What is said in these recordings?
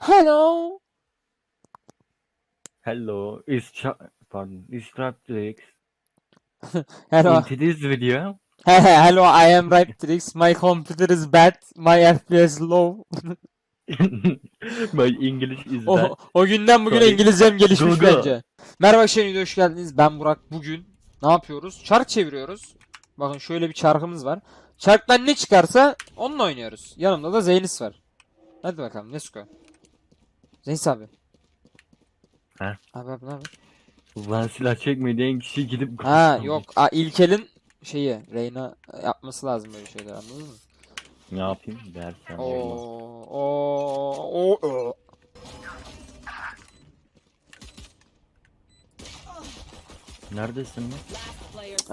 Hello. Hello, it's Cha pardon, it's Raptrix. Hello. In today's video, Hello, I am Raptrix. My computer is bad. My FPS low. my English is O, bad. o günden bugüne. İngilizcem gelişmiş Google. bence. Merhaba Şenay'da hoş geldiniz. Ben Burak. Bugün ne yapıyoruz? Çark çeviriyoruz. Bakın şöyle bir çarkımız var. Çarktan ne çıkarsa onunla oynuyoruz. Yanımda da Zeynis var. Hadi bakalım Nesko. Zeynis abi. He? Abi abi ne haber? Ulan silah çekmeyi diyen kişi gidip Ha yok. Aa, İlkel'in şeyi Reyna yapması lazım böyle şeyler anladın mı? Ne yapayım dersen. Oo, olmaz. oo, oo. Neredesin lan?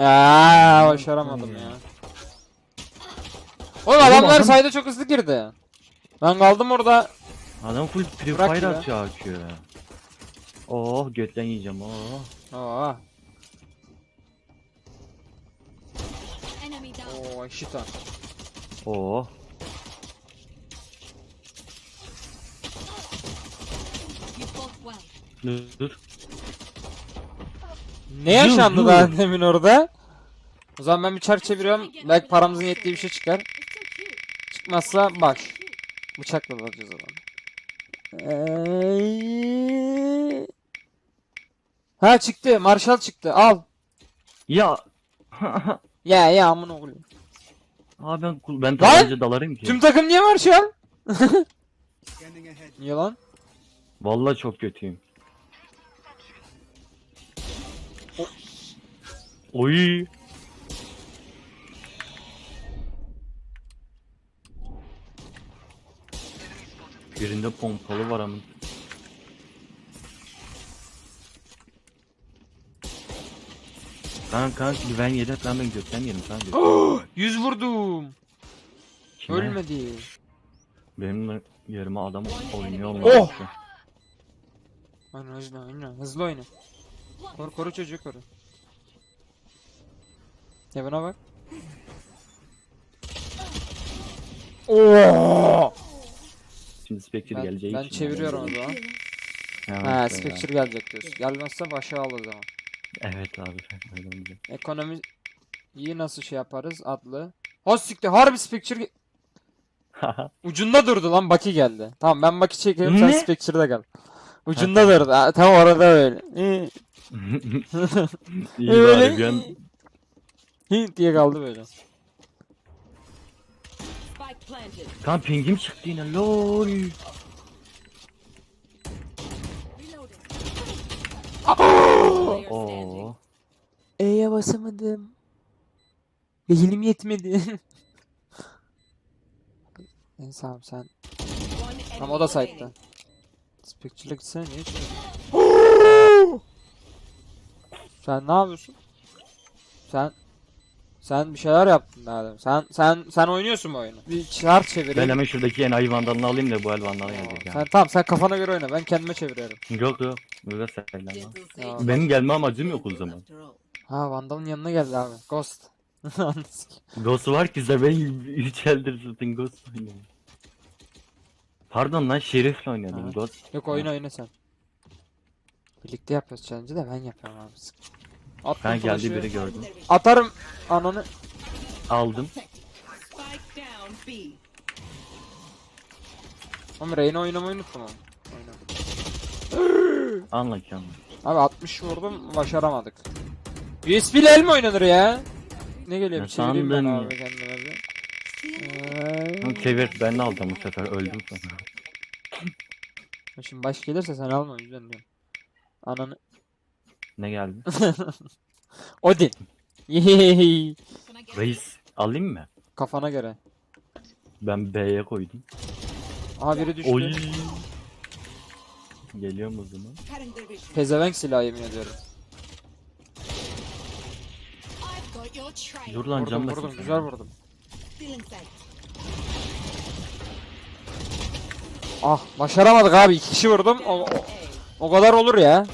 Aa, başaramadım ya. Oğlum adamlar adam- sayda çok hızlı girdi. Ben kaldım orada. Adam full Free Bırak Fire ya. atıyor açıyor. Oh götten yiyeceğim oh. Oo, Enemy down. oo shit on. Oh. You fought well. Dur dur. Ne yaşandı daha demin orada? O zaman ben bir çark çeviriyorum. Belki paramızın yettiği bir şey çıkar. It's so cute. Çıkmazsa baş. Bıçakla dalacağız adamı. Ha çıktı. Marshall çıktı. Al. Ya. Ya ya amına koyayım. Abi ben kul- ben tabanca dalarım ki. Tüm takım niye Marshall? Niye lan? Vallahi çok kötüyüm. Oy. Birinde pompalı var ama. Kanka kanka güven yedi lan ben gökten yedim kanka. 100 vurdum. Kime? Ölmedi. Benim yerime adam oynuyor Oh! Oyna hızlı oyna. Hızlı oyna. Koru koru çocuğu koru. Heaven'a bak. Oo! Şimdi Spectre Ben, geleceği ben çeviriyorum o zaman. Ha. Spectre gelecek diyorsun. Gelmezse başa al o zaman. Evet abi. öyle olacak. Ekonomi iyi nasıl şey yaparız adlı. Ha siktir harbi Spectre ge- Ucunda durdu lan Baki geldi. Tamam ben Baki çekiyorum sen Ne? Spectre'da gel. Ucunda durdu. Ha, tam orada böyle. Hı, İyi Öyle. bari bir an hı diye kaldı böyle. Kan pingim çıktı yine lol. Oo. E'ye basamadım. Elim yetmedi. Neyse abi sen. Tam o da site'da. Spectre'la gitsene niye sen ne yapıyorsun? Sen sen bir şeyler yaptın daha Sen sen sen oynuyorsun bu oyunu. Bir çarp çevireyim. Ben hemen şuradaki enayi vandalını alayım da bu el vandalı Aa, gelecek ya. Sen tamam sen kafana göre oyna. Ben kendime çeviriyorum. Yok yok. Böyle sayılan. Sage. Benim gelme amacım yok o zaman. Ha Vandal'ın yanına geldi abi. Ghost. Ghost var ki ben 3 eldir zaten Ghost oynuyorum. Pardon lan Şerif'le oynuyordum Ha. Ghost. Yok oyna oyna sen. Birlikte yapıyoruz challenge'ı da ben yapıyorum abi. Attım Ben geldi flash'ı. biri gördüm. Atarım ananı. Aldım. Spike down B. Oğlum Reyna oynamayı unuttum ama. Oyna. Anla ki anla. Abi 60 vurdum başaramadık. USB ile el mi oynanır ya? Ne geliyor Ne bir çevireyim ben sandın abi kendime bir. Hı, Ee, Çevir ben de aldım bu sefer öldüm sonra. Şimdi baş gelirse sen alma o yüzden diyorum. Ananı. Ne geldi? Odin. Get Reis alayım mı? Kafana göre. Ben B'ye koydum. Aha biri düştü. Oy. Geliyorum o zaman. Pezevenk silahı yemin ediyorum. Dur lan Vurdum cam vurdum basın güzel vurdum. Ah başaramadık abi iki kişi vurdum. O, o, o kadar olur ya.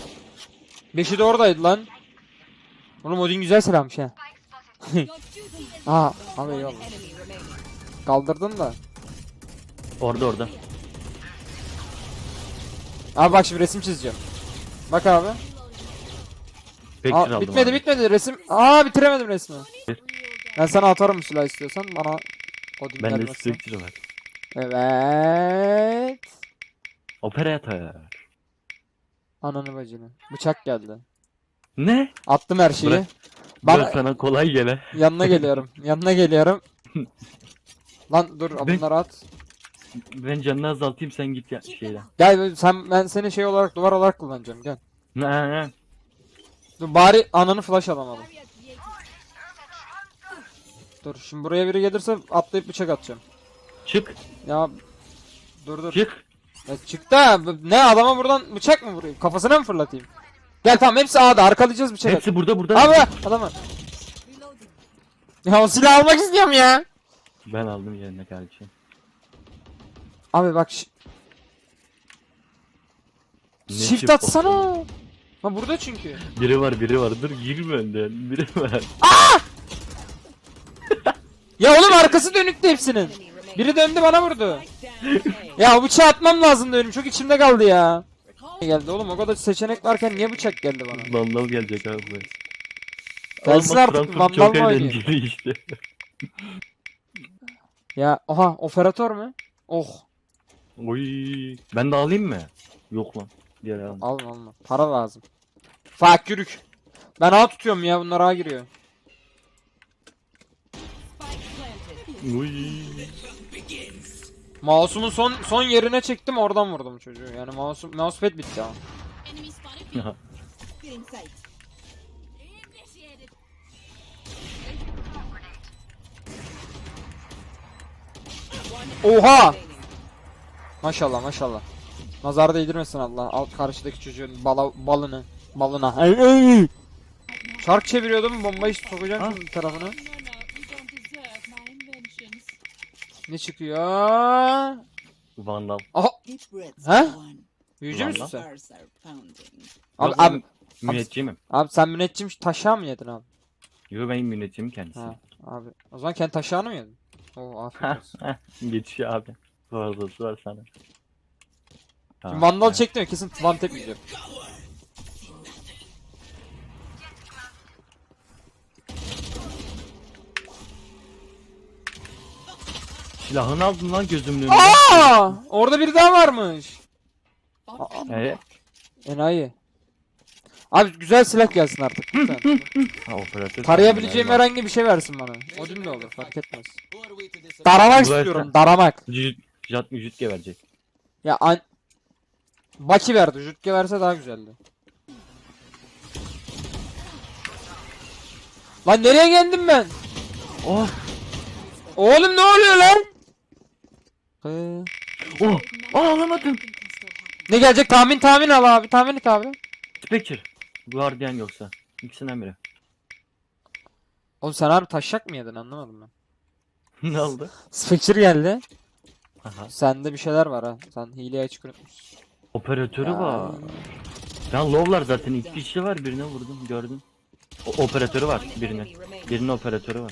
Beşi de oradaydı lan. Oğlum Odin güzel silahmış is Aa abi eyvallah. Kaldırdın da. Orada orada. Abi bak şimdi resim çizeceğim. Bak abi. Aa, aldım bitmedi abi. bitmedi resim. Aa bitiremedim resmi. Ben sana atarım silah istiyorsan bana o din Bende. Spectre var. Evet. Operatör. Ananı bacını. Bıçak geldi. Ne? Attım her şeyi. Bırak. Bana sana kolay gele. yanına geliyorum. Yanına geliyorum. Lan dur Ben- bunları at. Ben canını azaltayım sen git ya şeyle. Gel sen ben seni şey olarak duvar olarak kullanacağım gel. Ne ne? Dur bari ananı flash alamadım. Dur şimdi buraya biri gelirse atlayıp bıçak atacağım. Çık. Ya dur dur. Çık. Ya çıktı ha. Ne adama buradan bıçak mı vurayım? Kafasına mı fırlatayım? Gel tamam hepsi A'da arkalayacağız bıçak. Hepsi burada burada. Abi adam var. Reloading. Ya o silahı almak istiyorum ya. Ben aldım yerine kardeşim. Abi bak ş- Ne shift atsana. Ha burada çünkü. Biri var biri var dur girme önden. Biri var. Ya oğlum arkası dönüktü hepsinin. Biri döndü bana vurdu. Ya bıçağı atmam lazımdı benim. Çok içimde kaldı ya. Geldi oğlum o kadar seçenek varken niye bıçak geldi bana? Vandal gelecek abi. Gelsin Alma artık, Vandal mı eğlenceli işte. Ya oha operatör mü? Oh. Oy. Ben de alayım mı? Yok lan. Diğer al. Alma alma. Para lazım. Fakirük. Ben A tutuyorum ya bunlar A giriyor. Spike Mouse'umun son son yerine çektim oradan vurdum çocuğu. Yani mouse mousepad bitti ama. Oha! Maşallah maşallah. Nazar değdirmesin Allah. Al karşıdaki çocuğun bala, balını. Balına. Şark çeviriyordum bombayı sokacağım Ha? şimdi bir tarafına. No, no, you don't deserve my inventions. Ne çıkıyor? Vandal. Aha everyone. büyücü Ulan müsün lan. sen? Abi, Yok, abi, Müneccimim. abi sen müneccim taşağı mı yedin abi? Yo ben müneccim kendisi. Ha abi. O zaman kendi taşağını mı yedin? Oo afiyet olsun. Geçiyor abi. Fazlası var sana. Ha, Şimdi Vandal evet. çektim ya kesin one tap yiyeceğim. Silahını aldın lan gözümün. Aa! Orada biri daha varmış. Evet. Enayi. Abi güzel silah gelsin artık lütfen. Ha operatör. Tarayabileceğim herhangi bir şey versin bana. Odin de olur fark etmez. Daramak istiyorum daramak. Jüt, jat mı jütke verecek. Ya an... Baki verdi. Jutke verse daha güzeldi. Lan nereye geldim ben? Oh. Oğlum ne oluyor lan? Ee, Oh. Oh alamadım. ne gelecek tahmin tahmin al abi tahmin et abi. Spectre. Guardian yoksa. İkisinden biri. Oğlum sen abi taşak mı yedin anlamadım ben. ne oldu? Spectre geldi. Aha. Sende bir şeyler var ha. Sen hileyi açık unutmuşsun. Operatörü Ya. var. Ya lowlar zaten iki kişi var birine vurdum gördüm. O, operatörü var birine. Birinin operatörü var.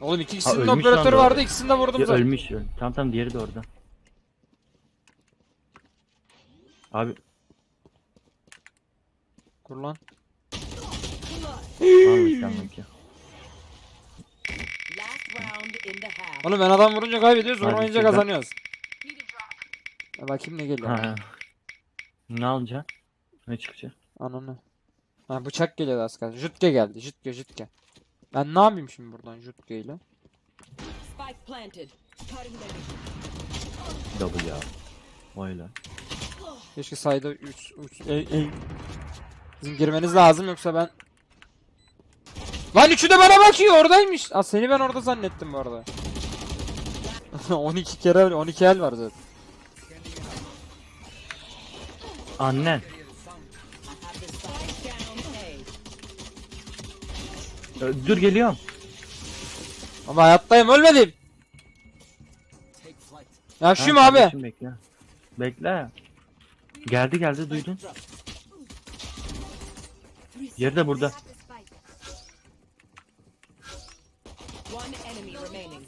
Oğlum de ölmüş lan operatörü vardı ikisini de vurdum Ya zaten. ölmüş. öl- Tamam tamam diğeri de orada. Abi Kur lan. yanmak ya. Last round in the half. Oğlum ben adam vurunca kaybediyoruz, Hadi vurmayınca şuradan. kazanıyoruz. Ya bakayım ne geliyor. Ha. Ne alacaksın? Ne çıkacak? Ananı. Ha bıçak geliyor az kalsın. Jutke geldi. Jutke jutke. Ben ne yapayım şimdi buradan Jutke ile? Spike planted. Double ya. Vay lan. Keşke sayda 3 3 ey ey. Sizin girmeniz lazım yoksa ben Lan üçü de bana bakıyor oradaymış. Aa seni ben orada zannettim bu arada. 12 kere 12 el var zaten. Annen. Ö, Dur geliyorum. Ama hayattayım ölmedim. Yaşıyorum Ha, abi. kardeşim Bekle. Bekle. Geldi geldi duydun. Yeri de burada. One enemy remaining.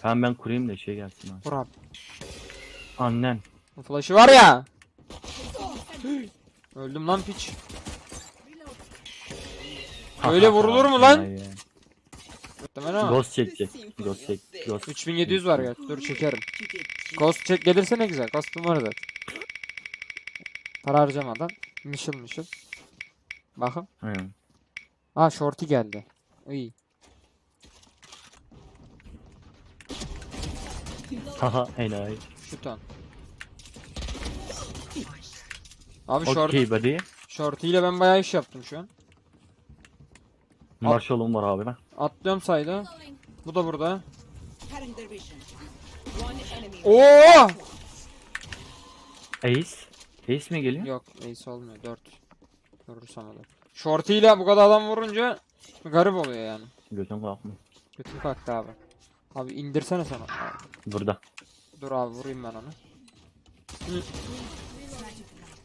Tamam ben kurayım da şey gelsin abi. Vur abi. Annen. Bu flash'ı var ya. Öldüm lan piç. Öyle vurulur mu lan? Ay. Muhtemelen ama. Ghost çekti. Ghost. Ghost. 3700 var ya. Dur çekerim. Ghost çek gelirse ne güzel. Ghost'um var zaten. Para harcamadan. Mışıl mışıl. Bakın. Aynen. Ha shorty geldi. İyi. Haha enayi. Şu ton. Abi short, Okey buddy. shorty ile ben bayağı iş yaptım şu an. Marshall'um var abi ben. Atlıyorum sayda. Bu da burada. Oo! Ace. Ace mi geliyor? Yok, ace olmuyor. 4. Vurursam olur. Shorty ile bu kadar adam vurunca garip oluyor yani. Götüm kalkma. Götüm kalktı abi. Abi indirsene sana. Burada. Dur abi vurayım ben onu. Hı.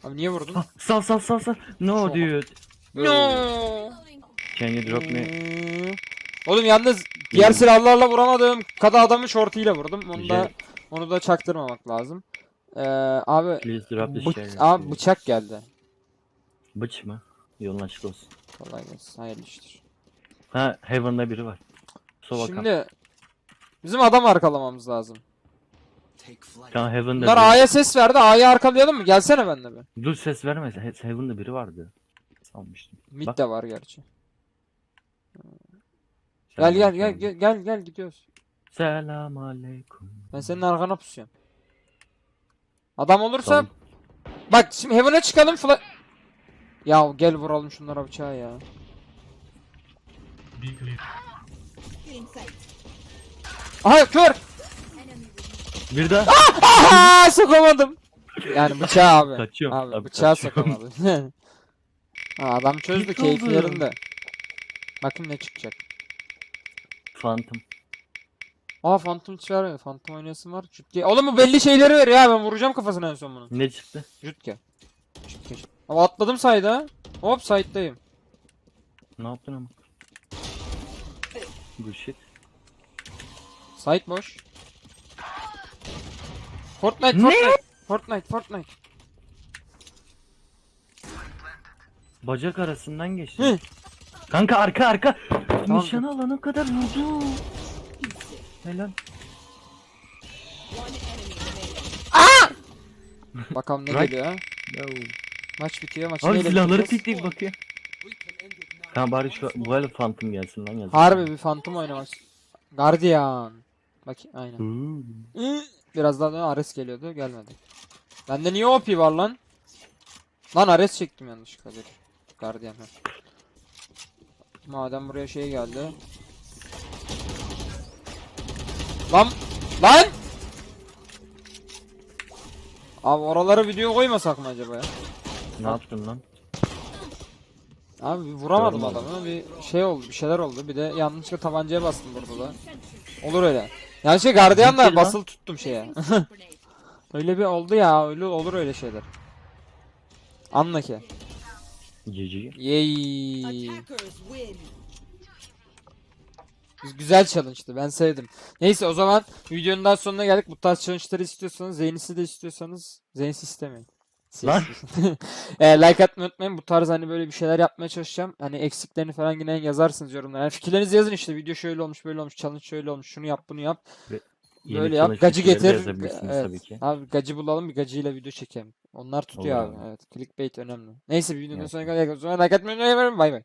Abi niye vurdun? Ha, sal sal sal sal. No Şu- dude. No. Can you drop me? Oğlum yalnız diğer silahlarla vuramadığım kadar adamı ile vurdum. Onu da onu da çaktırmamak lazım. Ee, abi Please drop the share. abi bıçak geldi. Bıç mı? Yolun açık olsun. Kolay gelsin. Hayırlı işler. Ha Heaven'da biri var. So bakalım. Şimdi bizim adam arkalamamız lazım. Tamam Heaven'da Bunlar biri. A'ya ses verdi. A'yı arkalayalım mı? Gelsene benimle bir. Dur ses verme. He- Heaven'da biri vardı. Sanmıştım. Mid Bak. de var gerçi. Gel gel gel gel gel gel gidiyoruz. Selam aleyküm. Ben senin arkana pusuyorum. Adam olursa Tamam. bak şimdi Heaven'a çıkalım fla... Ya gel vuralım şunlara bıçağı ya. Aha kör! Bir daha. Aha sokamadım. Yani bıçağı abi. Kaçıyorum, Abi, abi, bıçağı kaçıyorum. sokamadı. ha, adam çözdü keyfi yerinde. Bakın ne çıkacak. Phantom. Aa Phantom vermiyor. Phantom oynayasın var. Jutke. Oğlum bu belli şeyleri veriyor ya. Ben vuracağım kafasına en son bunu. Ne çıktı? Jutke. Jutke. Ama atladım sayda. Hop side'dayım. Ne yaptın ama? Good shit. Side boş. Fortnite, Ne? Fortnite. Fortnite, Fortnite. Bacak arasından geçti. Hı. Kanka arka arka. Tamam. Nişan alana kadar vurdu. Helal. Bakalım ne Bırak. geliyor ha. Maç bitiyor. Maçı Abi neyle silahları bitireceğiz? tek bakıyor. Tamam bari şu bu el Phantom gelsin lan yazık. Harbi bir Phantom oynamak. Guardian. Bak aynen. Hı, Biraz daha da Ares geliyordu. Gelmedi. Bende niye OP var lan? Lan Ares çektim yanlışlıkla. Dur. Guardian. ha. Madem buraya şey geldi. Lan! Lan! Abi oralara video koymasak mı acaba ya? Ne yaptın lan? Abi vuramadım Görmedim. adamı. Bir şey oldu, bir şeyler oldu. Bir de yanlışlıkla tabancaya bastım burada da. Olur öyle. Yani şey lan. basılı tuttum şeye. öyle bir oldu ya. Öyle olur öyle şeyler. Anla ki. GG. Yay. Güzel challenge'tı. Ben sevdim. Neyse o zaman videonun daha sonuna geldik. Bu tarz challenge'ları istiyorsanız, Zeynisi de istiyorsanız Zeynisi istemeyin. Lan. e, like atmayı unutmayın. Bu tarz hani böyle bir şeyler yapmaya çalışacağım. Hani eksiklerini falan yine yazarsınız yorumlara. Yani fikirlerinizi yazın işte. Video şöyle olmuş, böyle olmuş, challenge şöyle olmuş. Şunu yap, bunu yap. Yeni Böyle yap. Gacı getir. Evet. tabii ki. Abi gacı bulalım bir gacıyla video çekelim. Onlar tutuyor Olur abi. abi. Evet. Clickbait önemli. Neyse bir videonun Evet. sonuna kadar o zaman like atmayı unutmayın. Bay bay.